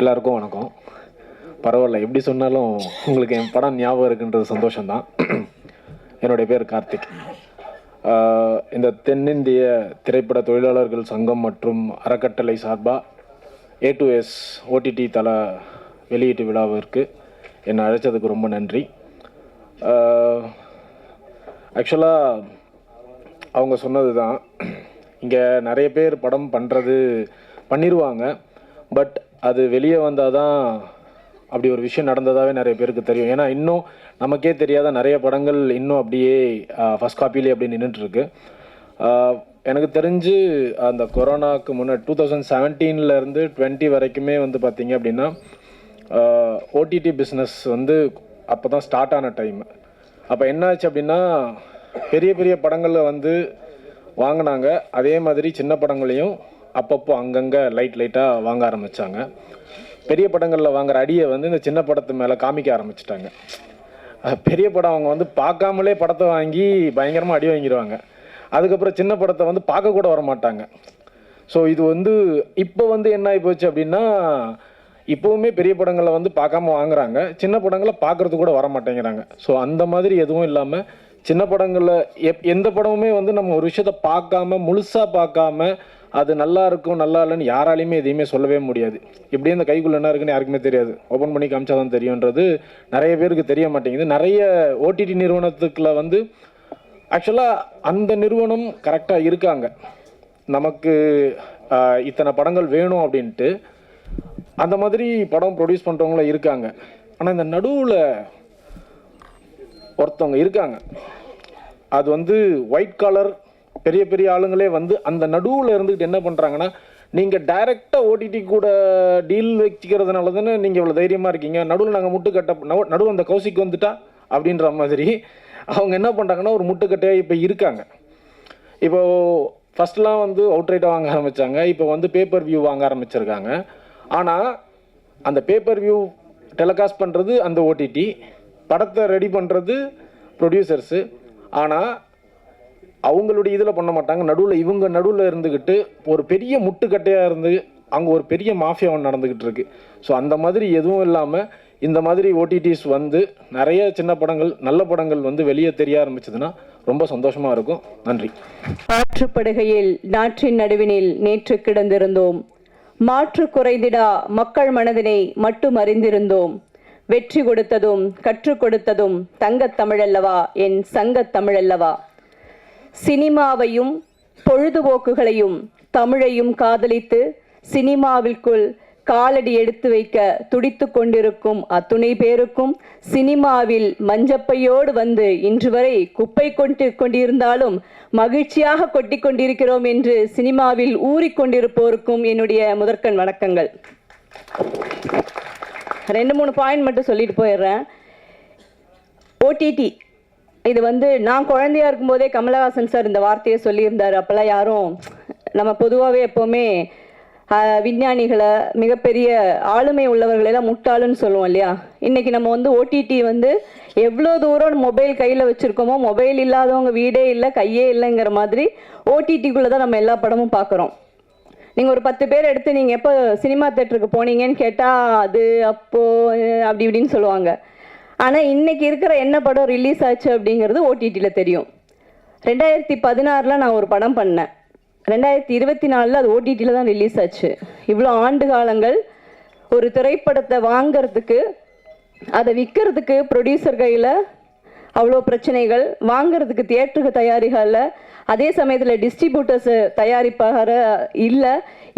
எல்லாருக்கும் வணக்கம். பரவாயில்ல எப்படி சொன்னாலும் உங்களுக்கு என் படம் ஞாபகம் இருக்குன்றது சந்தோஷம்தான். என்னுடைய பேர் கார்த்திக். இந்த தென்னிந்திய திரைப்பட தொழிலாளர்கள் சங்கம் மற்றும் அறக்கட்டளை சார்பாக ஏ டு எஸ் ஓடிடி தள வெளியீட்டு விழாவிற்கு என்னை அழைச்சதுக்கு ரொம்ப நன்றி. ஆக்சுவலாக அவங்க சொன்னது தான் இங்கே நிறைய பேர் படம் பண்ணுறது பண்ணிடுவாங்க பட் அது வெளியே வந்தால் தான் அப்படி ஒரு விஷயம் நடந்ததாகவே நிறைய பேருக்கு தெரியும். ஏன்னா இன்னும் நமக்கே தெரியாத நிறைய படங்கள் இன்னும் அப்படியே ஃபஸ்ட் காப்பிலே அப்படி நின்றுட்டுருக்கு எனக்கு தெரிஞ்சு அந்த கொரோனாக்கு முன்னாடி டூ தௌசண்ட் செவன்டீன்லேருந்து டுவெண்ட்டி வரைக்குமே வந்து பார்த்திங்க அப்படின்னா ஓடிடி பிஸ்னஸ் வந்து அப்போ தான் ஸ்டார்ட் ஆன டைம் அப்போ என்னாச்சு அப்படின்னா பெரிய பெரிய படங்களில் வந்து வாங்கினாங்க. அதே மாதிரி சின்ன படங்களையும் அப்பப்போ அங்கங்கே லைட் லைட்டாக வாங்க ஆரம்பித்தாங்க பெரிய படங்களில் வாங்குற அடியை வந்து இந்த சின்ன படத்து மேலே காமிக்க ஆரம்பிச்சிட்டாங்க. பெரிய படம் அவங்க வந்து பார்க்காமலே படத்தை வாங்கி பயங்கரமாக அடி வாங்கிடுவாங்க அதுக்கப்புறம் சின்ன படத்தை வந்து பார்க்க கூட வர மாட்டாங்க ஸோ இது வந்து இப்போ வந்து என்ன ஆகி போச்சு அப்படின்னா இப்போவுமே பெரிய படங்களை வந்து பார்க்காம வாங்குறாங்க. சின்ன படங்களை பார்க்கறது கூட வர மாட்டேங்கிறாங்க ஸோ அந்த மாதிரி எதுவும் இல்லாமல் சின்ன படங்களில் எப் எந்த படமுமே வந்து நம்ம ஒரு விஷயத்த பார்க்காம முழுசாக பார்க்காம அது நல்லா இருக்கும் நல்லா இல்லைன்னு யாராலையுமே எதையுமே சொல்லவே முடியாது. இப்படியே இந்த கைக்குள்ள என்ன இருக்குன்னு யாருக்குமே தெரியாது. ஓப்பன் பண்ணி காமிச்சா தான் தெரியுன்றது நிறைய பேருக்கு தெரிய மாட்டேங்குது. நிறைய ஓடிடி நிறுவனத்துக்குள்ள வந்து ஆக்சுவலாக அந்த நிறுவனம் கரெக்டாக இருக்காங்க. நமக்கு இத்தனை படங்கள் வேணும் அப்படின்ட்டு அந்த மாதிரி படம் ப்ரொடியூஸ் பண்ணுறவங்களும் இருக்காங்க. ஆனால் இந்த நடுவில் ஒருத்தவங்க இருக்காங்க. அது வந்து ஒயிட் காலர் பெரிய பெரிய ஆளுங்களே வந்து அந்த நடுவில் இருந்துக்கிட்டு என்ன பண்ணுறாங்கன்னா நீங்கள் டைரெக்டாக ஓடிடி கூட டீல் வச்சுக்கிறதுனால தானே நீங்கள் இவ்வளோ தைரியமாக இருக்கீங்க. நடுவில் நாங்கள் முட்டுக்கட்டை நடு- நடுவு அந்த கௌசிக்கு வந்துட்டா அப்படின்ற மாதிரி அவங்க என்ன பண்ணுறாங்கன்னா ஒரு முட்டுக்கட்டையாக இப்போ இருக்காங்க. இப்போ ஃபஸ்ட்லாம் வந்து அவுட்ரைட்டாக வாங்க ஆரம்பித்தாங்க இப்போ வந்து பேப்பர் வியூ வாங்க ஆரம்பிச்சிருக்காங்க. ஆனால் அந்த பேப்பர் வியூ டெலிகாஸ்ட் பண்ணுறது அந்த ஓடிடி படத்தை ரெடி பண்ணுறது ப்ரொடியூசர்ஸு ஆனால் அவங்களுடைய இதில் பண்ண மாட்டாங்க. நடுவில் இவங்க நடுவில் இருந்துக்கிட்டு ஒரு பெரிய முட்டுக்கட்டையாக இருந்து அங்கே ஒரு பெரிய மாஃபியா ஒன்று நடந்துக்கிட்டு இருக்கு. ஸோ அந்த மாதிரி எதுவும் இல்லாமல் இந்த மாதிரி ஓடிடிஸ் வந்து நிறைய சின்ன படங்கள் நல்ல படங்கள் வந்து வெளியே தெரிய ஆரம்பிச்சதுன்னா ரொம்ப சந்தோஷமாக இருக்கும். நன்றி. ஆற்றுப்படுகையில் நாற்றின் நடுவினில் நேற்று கிடந்திருந்தோம். மாற்று குறைந்திடா மக்கள் மனதினை மட்டும் அறிந்திருந்தோம். வெற்றி கொடுத்ததும் கற்றுக் கொடுத்ததும் தங்கத் தமிழல்லவா என் சங்கத் தமிழல்லவா. சினிமாவையும் பொழுதுபோக்குகளையும் தமிழையும் காதலித்து சினிமாவிற்குள் காலடி எடுத்து வைக்க துடித்து கொண்டிருக்கும் அத்துணை பேருக்கும் சினிமாவில் மஞ்சப்பையோடு வந்து இன்று வரை குப்பை கொண்டு கொண்டிருந்தாலும் மகிழ்ச்சியாக கொட்டி கொண்டிருக்கிறோம் என்று சினிமாவில் ஊறிக்கொண்டிருப்போருக்கும் என்னுடைய முதற்கண் வணக்கங்கள். ரெண்டு மூணு பாயிண்ட் மட்டும் சொல்லிட்டு போயிடுறேன். ஓடிடி இது வந்து நான் குழந்தையா இருக்கும்போதே கமலஹாசன் சார் இந்த வார்த்தையை சொல்லியிருந்தார். அப்போல்லாம் யாரும் நம்ம பொதுவாகவே எப்போவுமே விஞ்ஞானிகளை மிகப்பெரிய ஆளுமை உள்ளவர்களெல்லாம் முட்டாளுன்னு சொல்லுவோம் இல்லையா? இன்னைக்கு நம்ம வந்து ஓடிடி வந்து எவ்வளோ தூரம் மொபைல் கையில் வச்சுருக்கோமோ மொபைல் இல்லாதவங்க வீடே இல்லை கையே இல்லைங்கிற மாதிரி ஓடிடிக்குள்ளே தான் நம்ம எல்லா படமும் பார்க்குறோம் நீங்கள் ஒரு பத்து பேர் எடுத்து நீங்கள் எப்போ சினிமா தேட்டருக்கு போனீங்கன்னு கேட்டால் அது அப்போ அப்படி இப்படின்னு சொல்லுவாங்க. ஆனால் இன்னைக்கு இருக்கிற என்ன படம் ரிலீஸ் ஆச்சு அப்படிங்கிறது ஓடிடியில் தெரியும். ரெண்டாயிரத்தி பதினாறில் நான் ஒரு படம் பண்ணேன். ரெண்டாயிரத்தி இருபத்தி நாலில் அது ஓடிடியில் தான் ரிலீஸ் ஆச்சு. இவ்வளோ ஆண்டு காலங்கள் ஒரு திரைப்படத்தை வாங்கிறதுக்கு அதை விற்கிறதுக்கு ப்ரொடியூசர் கையில் அவ்வளோ பிரச்சனைகள் வாங்குறதுக்கு தியேட்டருக்கு தயாரிகளில் அதே சமயத்தில் டிஸ்ட்ரிபியூட்டர்ஸ் தயாரிப்பாக இல்லை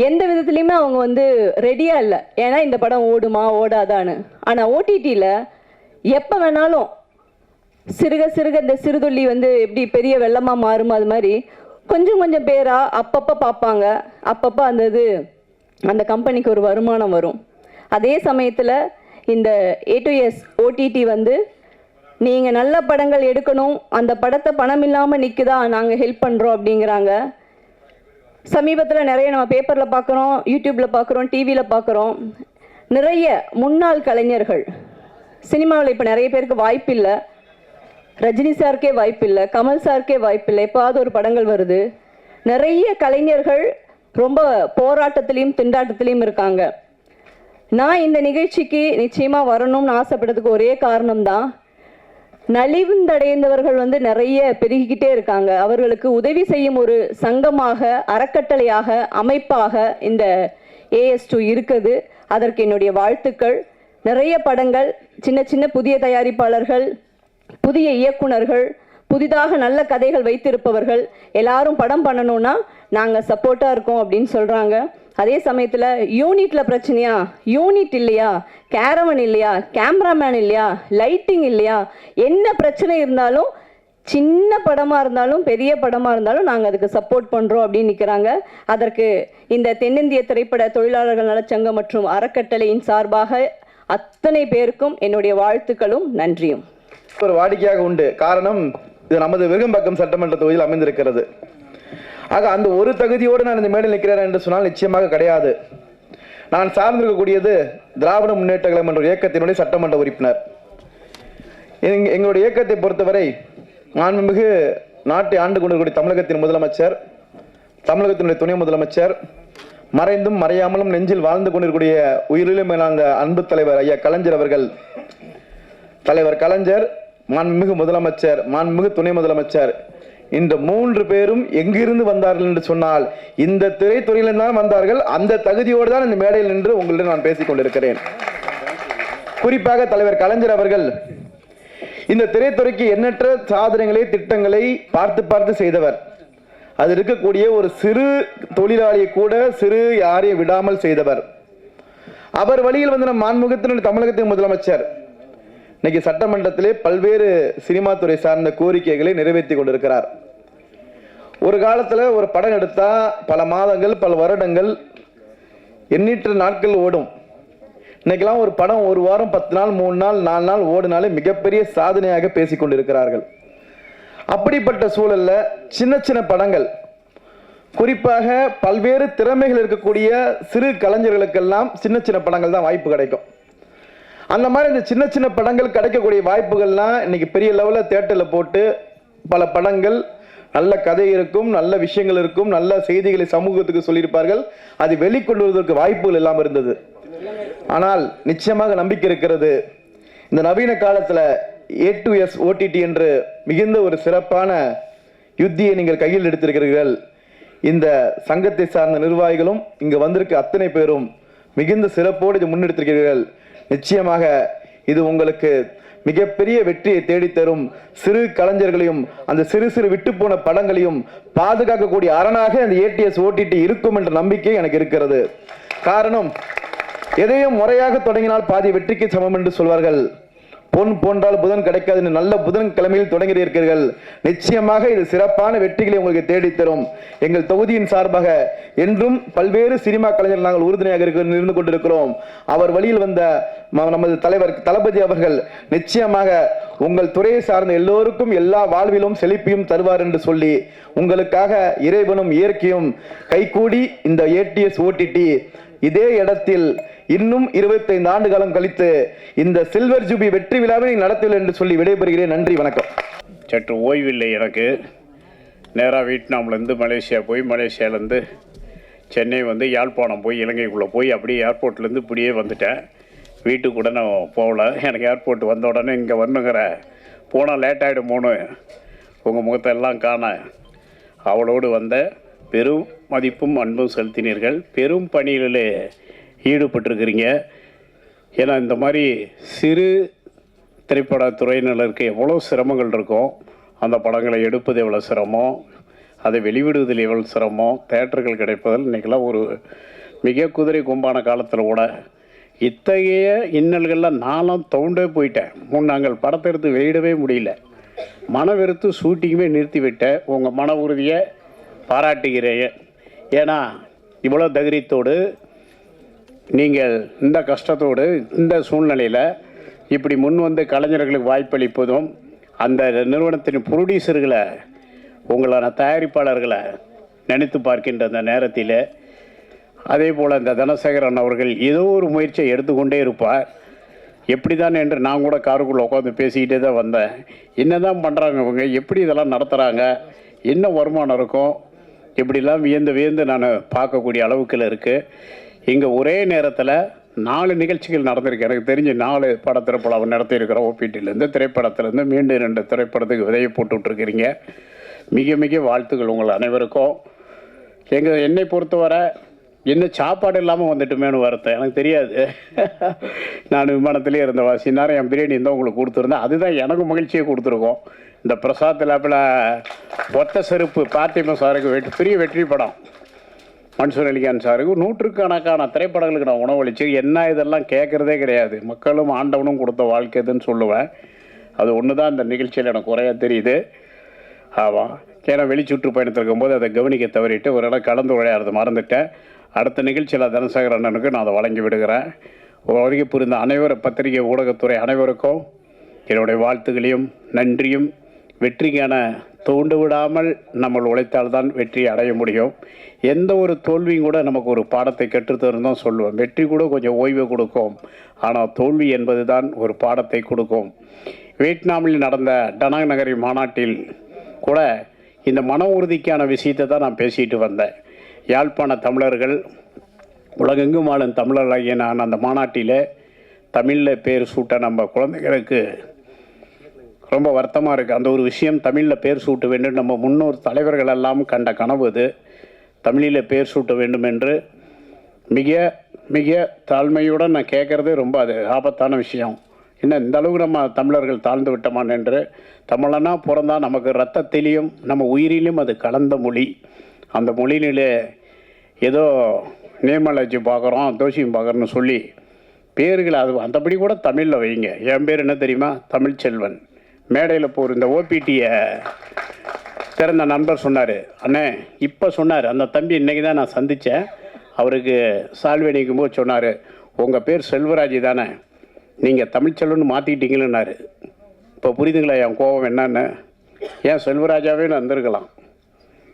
எந்த விதத்துலையுமே அவங்க வந்து ரெடியாக இல்லை. ஏன்னா இந்த படம் ஓடுமா ஓடாதான்னு. ஆனால் ஓடிடியில் எப்போ வேணாலும் சிறுக சிறுக இந்த சிறுதுள்ளி வந்து எப்படி பெரிய வெள்ளமாக மாறுமோ அது மாதிரி கொஞ்சம் கொஞ்சம் பேராக அப்பப்போ பார்ப்பாங்க. அப்பப்போ அந்த இது அந்த கம்பெனிக்கு ஒரு வருமானம் வரும். அதே சமயத்தில் இந்த ஏ டு எஸ் ஓடிடி வந்து நீங்கள் நல்ல படங்கள் எடுக்கணும் அந்த படத்தை பணம் இல்லாமல் நிற்குதா நாங்கள் ஹெல்ப் பண்ணுறோம் அப்படிங்கிறாங்க. சமீபத்தில் நிறைய நம்ம பேப்பரில் பார்க்குறோம் யூடியூப்பில் பார்க்குறோம் டிவியில் பார்க்குறோம். நிறைய முன்னாள் கலைஞர்கள் சினிமாவில் இப்போ நிறைய பேருக்கு வாய்ப்பு இல்லை ரஜினி சாருக்கே வாய்ப்பு இல்லை கமல் சாருக்கே வாய்ப்பு இல்லை எப்போவாவது ஒரு படங்கள் வருது. நிறைய கலைஞர்கள் ரொம்ப போராட்டத்திலையும் திண்டாட்டத்திலையும் இருக்காங்க. நான் இந்த நிகழ்ச்சிக்கு நிச்சயமாக வரணும்னு ஆசைப்பட்டதுக்கு ஒரே காரணம்தான் நலிவுந்தடைந்தவர்கள் வந்து நிறைய பெருகிக்கிட்டே இருக்காங்க. அவர்களுக்கு உதவி செய்யும் ஒரு சங்கமாக அறக்கட்டளையாக அமைப்பாக இந்த ஏஎஸ் டூ இருக்குது. அதற்கு என்னுடைய வாழ்த்துக்கள். நிறைய படங்கள் சின்ன சின்ன புதிய தயாரிப்பாளர்கள் புதிய இயக்குனர்கள் புதிதாக நல்ல கதைகள் வைத்திருப்பவர்கள் எல்லாரும் படம் பண்ணணும்னா நாங்கள் சப்போர்ட்டாக இருக்கோம் அப்படின்னு சொல்கிறாங்க அதே சமயத்தில் யூனிட்டில் பிரச்சனையா? யூனிட் இல்லையா? கேரவன் இல்லையா? கேமராமேன் இல்லையா? லைட்டிங் இல்லையா? என்ன பிரச்சனை இருந்தாலும் சின்ன படமாக இருந்தாலும் பெரிய படமாக இருந்தாலும் நாங்கள் அதுக்கு சப்போர்ட் பண்ணுறோம் அப்படின்னு நிற்கிறாங்க அதற்கு இந்த தென்னிந்திய திரைப்பட தொழிலாளர்கள் நலச்சங்கம் மற்றும் அறக்கட்டளையின் சார்பாக அத்தனை பேருக்கும் என்னுடைய வாழ்த்துக்களும் நன்றியும். ஒரு வாடிக்கையாக உண்டு. காரணம் இது நமது விருகம்பக்கம் சட்டமன்ற தொகுதியில் அமைந்திருக்கிறது. ஆக அந்த ஒரு தகுதியோடு நான் இந்த மேடையில் நிற்கிறேன் என்று சொன்னால் நிச்சயமாக கிடையாது. நான் சார்ந்திருக்கக்கூடியது திராவிட முன்னேற்ற கழகம் என்ற இயக்கத்தினுடைய சட்டமன்ற உறுப்பினர். எங்களுடைய இயக்கத்தை பொறுத்தவரை மாண்புமிகு நாட்டை ஆண்டு கொண்டிருக்கக்கூடிய தமிழகத்தின் முதலமைச்சர் தமிழகத்தினுடைய துணை முதலமைச்சர் மறைந்தும் மறையாமலும் நெஞ்சில் வாழ்ந்து கொண்டிருக்கக்கூடிய உயிரிலும் மேலாந்த அன்பு தலைவர் ஐயா கலைஞர் அவர்கள். தலைவர் கலைஞர் மாண்புமிகு முதலமைச்சர் மாண்புமிகு துணை முதலமைச்சர் இந்த மூன்று பேரும் எங்கிருந்து வந்தார்கள் என்று சொன்னால் இந்த திரைத்துறையிலிருந்து தான் வந்தார்கள். அந்த தகுதியோடு தான் இந்த மேடையில் நின்று உங்களிடம் நான் பேசிக் கொண்டிருக்கிறேன். குறிப்பாக தலைவர் கலைஞர் அவர்கள் இந்த திரைத்துறைக்கு எண்ணற்ற சாதனைகளை திட்டங்களை பார்த்து பார்த்து செய்தவர். அது இருக்கக்கூடிய ஒரு சிறு தொழிலாளியை கூட சிறு யாரையும் விடாமல் செய்தவர். அவர் வழியில் வந்து நம் மான்முகத்தினுடைய தமிழகத்தின் முதலமைச்சர். இன்னைக்கு சட்டமன்றத்திலே பல்வேறு சினிமா துறை சார்ந்த கோரிக்கைகளை நிறைவேற்றி கொண்டிருக்கிறார். ஒரு காலத்தில் ஒரு படம் எடுத்தால் பல மாதங்கள் பல வருடங்கள் எண்ணிற்று நாட்கள் ஓடும். இன்னைக்கெல்லாம் ஒரு படம் ஒரு வாரம் பத்து நாள் மூணு நாள் நாலு நாள் ஓடினாலே மிகப்பெரிய சாதனையாக பேசிக்கொண்டிருக்கிறார்கள் அப்படிப்பட்ட சூழல்ல சின்ன சின்ன படங்கள். குறிப்பாக பல்வேறு திறமைகள் இருக்கக்கூடிய சிறு கலைஞர்களுக்கெல்லாம் சின்ன சின்ன படங்கள் தான் வாய்ப்பு கிடைக்கும். அந்த மாதிரி இந்த சின்ன சின்ன படங்கள் கிடைக்கக்கூடிய வாய்ப்புகள்லாம் இன்னைக்கு பெரிய லெவலில் தேட்டரில் போட்டு பல படங்கள் நல்ல கதை இருக்கும் நல்ல விஷயங்கள் இருக்கும் நல்ல செய்திகளை சமூகத்துக்கு சொல்லியிருப்பார்கள். அது வெளிக்கொண்டு வருவதற்கு வாய்ப்புகள் இல்லாமல் இருந்தது. ஆனால் நிச்சயமாக நம்பிக்கை இருக்கிறது. இந்த நவீன காலத்தில் ஏ டு எஸ் ஓடிடி என்று மிகுந்த ஒரு சிறப்பான யுத்தியை நீங்கள் கையில் எடுத்திருக்கிறீர்கள். இந்த சங்கத்தை சார்ந்த நிர்வாகிகளும் இங்கு வந்திருக்க அத்தனை பேரும் மிகுந்த சிறப்போடு இதை முன்னெடுத்திருக்கிறீர்கள். நிச்சயமாக இது உங்களுக்கு மிகப்பெரிய வெற்றியை தேடித்தரும். சிறு கலைஞர்களையும் அந்த சிறு சிறு விட்டுப்போன படங்களையும் பாதுகாக்கக்கூடிய அரணாக அந்த ஏடிஎஸ் ஓடிடி இருக்கும் என்ற நம்பிக்கை எனக்கு இருக்கிறது. காரணம் எதையும் முறையாக தொடங்கினால் பாதி வெற்றிக்கு சமம் என்று சொல்வார்கள். பொன் போன்றால் புதன் கிடைக்காது. நல்ல புதன் கிழமையில் தொடங்கி இருக்கிறீர்கள் நிச்சயமாக இது சிறப்பான வெற்றிகளை உங்களுக்கு தேடித்தரும். எங்கள் தொகுதியின் சார்பாக என்றும் பல்வேறு சினிமா கலைஞர்கள் நாங்கள் உறுதுணையாக இருக்க- இருந்து கொண்டிருக்கிறோம். அவர் வழியில் வந்த நமது தலைவர் தளபதி அவர்கள் நிச்சயமாக உங்கள் துறையை சார்ந்த எல்லோருக்கும் எல்லா வாழ்விலும் செழிப்பையும் தருவார் என்று சொல்லி உங்களுக்காக இறைவனும் இயற்கையும் கைகூடி இந்த ஏடிஎஸ் ஓடிடி இதே இடத்தில் இன்னும் 25 ஆண்டு காலம் கழித்து இந்த சில்வர் ஜூபி வெற்றி விழாவை நீங்கள் என்று சொல்லி விடைபெறுகிறேன். நன்றி வணக்கம். சற்று ஓய்வில்லை எனக்கு. நேராக வியட்நாம்லேருந்து மலேசியா போய் மலேசியாலேருந்து சென்னை வந்து யாழ்ப்பாணம் போய் இலங்கைக்குள்ளே போய் அப்படியே ஏர்போர்ட்லேருந்து இப்படியே வந்துட்டேன். வீட்டுக்கு கூட நான் போகல. எனக்கு ஏர்போர்ட் வந்த உடனே இங்கே வரணுங்கிற போனால் லேட் போகணும் உங்கள் முகத்தை எல்லாம் காண அவளோடு வந்த பெரும் மதிப்பும் அன்பும் செலுத்தினீர்கள். பெரும் பணிகளிலே ஈடுபட்டிருக்கிறீங்க. ஏன்னா இந்த மாதிரி சிறு திரைப்பட துறையினருக்கு எவ்வளோ சிரமங்கள் இருக்கும். அந்த படங்களை எடுப்பது எவ்வளோ சிரமம்? அதை வெளிவிடுவதில் எவ்வளோ சிரமம்? தேட்டர்கள் கிடைப்பதில் இன்றைக்கெல்லாம் ஒரு மிக குதிரை கும்பான காலத்தில் கூட இத்தகைய இன்னல்களில் நானும் தோண்டே போயிட்டேன். முன் நாங்கள் படத்தை எடுத்து வெளியிடவே முடியல. மன வெறுத்து ஷூட்டிங்குமே நிறுத்திவிட்டேன். உங்கள் மன உறுதியை பாராட்டுகிறேன். ஏன்னா இவ்வளோ தைரியத்தோடு நீங்கள் இந்த கஷ்டத்தோடு இந்த சூழ்நிலையில் இப்படி முன் வந்து கலைஞர்களுக்கு வாய்ப்பளிப்பதும் அந்த நிறுவனத்தின் ப்ரொடியூசர்களை உங்களான தயாரிப்பாளர்களை நினைத்து பார்க்கின்ற அந்த நேரத்தில் அதே போல் இந்த தனசேகரன் அவர்கள் ஏதோ ஒரு முயற்சியை எடுத்துக்கொண்டே இருப்பார். எப்படி தான் என்று நான் கூட காருக்குள்ளே உட்காந்து பேசிக்கிட்டே தான் வந்தேன். என்ன தான் பண்ணுறாங்க இவங்க? எப்படி இதெல்லாம் நடத்துகிறாங்க என்ன வருமானம் இருக்கும்? இப்படிலாம் வியந்து வியந்து நான் பார்க்கக்கூடிய அளவுக்குள்ள இருக்குது இங்கே ஒரே நேரத்தில் நாலு நிகழ்ச்சிகள் நடந்திருக்கு. எனக்கு தெரிஞ்சு நாலு பட திரைப்படம் நடத்தியிருக்கிறோம் ஓபிடிலேருந்து திரைப்படத்துலேருந்து மீண்டும் ரெண்டு திரைப்படத்துக்கு விதையை போட்டு விட்ருக்கிறீங்க மிக மிக வாழ்த்துக்கள் உங்கள் அனைவருக்கும். எங்கள் என்னை பொறுத்தவரை என்ன சாப்பாடு இல்லாமல் வந்துட்டுமேனு வருத்தம். எனக்கு தெரியாது. நான் விமானத்திலே இருந்த வாசி நேரம் என் பிரியாணி இருந்தால் உங்களுக்கு கொடுத்துருந்தேன். அதுதான் எனக்கு மகிழ்ச்சியை கொடுத்துருக்கோம். இந்த பிரசாத் லேப்பில் ஒத்த செருப்பு பார்த்திமா சாருக்கு வெற்றி பெரிய வெற்றி படம். மன்சூர் அலிகான் சாருக்கு நூற்றுக்கணக்கான திரைப்படங்களுக்கு நான் உணவளிச்சு என்ன இதெல்லாம் கேட்குறதே கிடையாது. மக்களும் ஆண்டவனும் கொடுத்த வாழ்க்கை இதுன்னு சொல்லுவேன். அது ஒன்று தான் இந்த நிகழ்ச்சியில் எனக்கு குறையாக தெரியுது. ஆமாம் ஏன்னா வெளிச்சுற்று சுற்றுப்பயணத்தில் இருக்கும்போது அதை கவனிக்க தவறிட்டு ஒரு இடம் கலந்து விளையாடுறது மறந்துட்டேன். அடுத்த நிகழ்ச்சியில் தனசேகர் அண்ணனுக்கு நான் அதை வழங்கி விடுகிறேன். வரைக்கும் புரிந்த அனைவரும் பத்திரிகை ஊடகத்துறை அனைவருக்கும் என்னுடைய வாழ்த்துக்களையும் நன்றியும் வெற்றிக்கான தூண்டு விடாமல் நம்ம உழைத்தால்தான் வெற்றி அடைய முடியும். எந்த ஒரு தோல்வியும் கூட நமக்கு ஒரு பாடத்தை கற்றுத்தருந்தோம் சொல்லுவோம். சொல்லுவேன் வெற்றி கூட கொஞ்சம் ஓய்வு கொடுக்கும். ஆனால் தோல்வி என்பது தான் ஒரு பாடத்தை கொடுக்கும். வியட்நாமில் நடந்த டனாங் நகரி மாநாட்டில் கூட இந்த மன உறுதிக்கான விஷயத்தை தான் நான் பேசிட்டு வந்தேன். யாழ்ப்பாண தமிழர்கள் உலகெங்கும் ஆளும் தமிழர்களாகிய நான் அந்த மாநாட்டில் தமிழில் பேர் சூட்ட நம்ம குழந்தைகளுக்கு ரொம்ப வருத்தமாக இருக்குது அந்த ஒரு விஷயம் தமிழில் பேர் சூட்ட வேண்டும். நம்ம முன்னோர் தலைவர்கள் எல்லாம் கண்ட கனவு இது தமிழில் பேர் சூட்ட வேண்டும் என்று மிக மிக தாழ்மையுடன் நான் கேட்குறதே ரொம்ப அது ஆபத்தான விஷயம். என்ன இந்த அளவுக்கு நம்ம தமிழர்கள் தாழ்ந்து விட்டோமான் என்று. தமிழனா பிறந்தா நமக்கு ரத்தத்திலையும் நம்ம உயிரிலும் அது கலந்த மொழி. அந்த மொழியிலே ஏதோ நேமலஜி பார்க்குறோம் தோஷியம் பார்க்குறோன்னு சொல்லி பேர்களை அது அந்தபடி கூட தமிழில் வைங்க. என் பேர் என்ன தெரியுமா? தமிழ்ச்செல்வன். மேடையில் போகிற இந்த ஓபிடியை திறந்த நண்பர் சொன்னார். அண்ணே இப்போ சொன்னார். அந்த தம்பி இன்னைக்கு தான் நான் சந்தித்தேன் அவருக்கு சால்வை நிற்கும் போது சொன்னார் உங்கள் பேர் செல்வராஜ் தானே. நீங்கள் தமிழ்ச்செல்வன்னு மாற்றிக்கிட்டீங்களேன்னாரு இப்போ புரியுதுங்களா என் கோபம் என்னன்னு? ஏன் செல்வராஜாவே நான் வந்திருக்கலாம்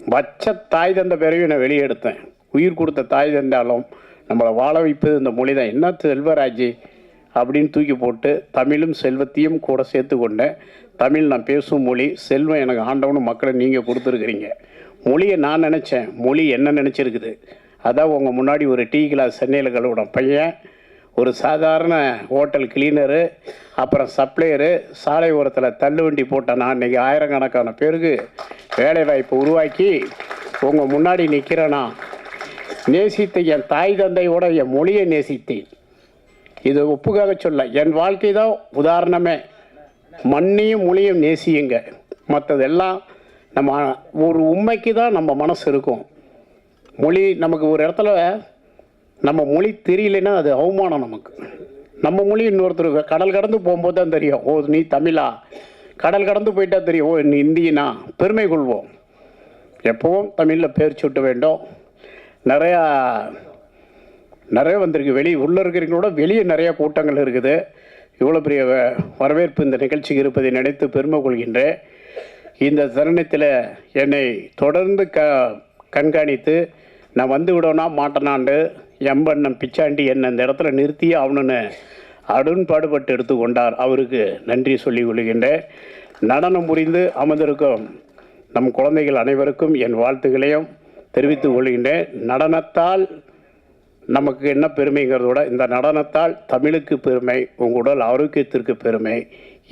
வச்ச தாய் தந்த பிறகு நான் வெளியே எடுத்தேன். உயிர் கொடுத்த தாய் தந்தாலும் நம்மளை வாழ வைப்பது இந்த மொழி தான். என்ன செல்வராஜி? அப்படின்னு தூக்கி போட்டு தமிழும் செல்வத்தையும் கூட சேர்த்து கொண்டேன் தமிழ் நான் பேசும் மொழி செல்வம் எனக்கு ஆண்டவனும் மக்களை நீங்கள் கொடுத்துருக்குறீங்க. மொழியை நான் நினச்சேன். மொழி என்ன நினச்சிருக்குது? அதான் உங்கள் முன்னாடி ஒரு டீ கிளாஸ் சென்னையில் கழுவிட பையன் ஒரு சாதாரண ஹோட்டல் கிளீனரு அப்புறம் சப்ளையரு சாலை ஓரத்தில் தள்ளுவண்டி போட்ட நான் இன்றைக்கி ஆயிரக்கணக்கான பேருக்கு வேலைவாய்ப்பு உருவாக்கி உங்கள் முன்னாடி நிற்கிறேனா நேசித்த என் தாய் தந்தையோட என் மொழியை நேசித்தேன். இது ஒப்புக்காக சொல்ல என் வாழ்க்கை தான் உதாரணமே. மண்ணையும் மொழியும் நேசியுங்க. மற்றதெல்லாம் நம்ம ஒரு உண்மைக்கு தான் நம்ம மனசு இருக்கும். மொழி நமக்கு ஒரு இடத்துல நம்ம மொழி தெரியலன்னா அது அவமானம் நமக்கு. நம்ம மொழி இன்னொருத்தருக்கு கடல் கடந்து போகும்போது தான் தெரியும். ஓ நீ தமிழா? கடல் கடந்து போயிட்டா தெரியும். ஓ நீ இந்தியனா? பெருமை கொள்வோம். எப்பவும் தமிழில் பேர் சூட்ட வேண்டும். நிறையா நிறைய வந்திருக்கு. வெளியே உள்ளே இருக்கிறவங்களோட வெளியே நிறையா கூட்டங்கள் இருக்குது. இவ்வளோ பெரிய வ- வரவேற்பு இந்த நிகழ்ச்சிக்கு இருப்பதை நினைத்து பெருமை கொள்கின்றேன். இந்த தருணத்தில் என்னை தொடர்ந்து க கண்காணித்து நான் வந்து விடனா மாட்டேனாண்டு எம்பண்ணம் பிச்சாண்டி என்னை இந்த இடத்துல நிறுத்தியே ஆகணும்னு அருண்பாடுபட்டு எடுத்துக்கொண்டார் அவருக்கு நன்றி சொல்லிக் கொள்கின்றேன். நடனம் புரிந்து அமர்ந்திருக்கும் நம் குழந்தைகள் அனைவருக்கும் என் வாழ்த்துக்களையும் தெரிவித்துக் கொள்கின்றேன். நடனத்தால் நமக்கு என்ன பெருமைங்கிறதோட இந்த நடனத்தால் தமிழுக்கு பெருமை உங்கள் உடல் ஆரோக்கியத்திற்கு பெருமை.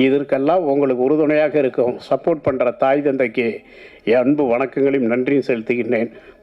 இதற்கெல்லாம் உங்களுக்கு உறுதுணையாக இருக்கும். சப்போர்ட் பண்ணுற தாய் தந்தைக்கு என் அன்பு வணக்கங்களையும் நன்றியும் செலுத்துகின்றேன்.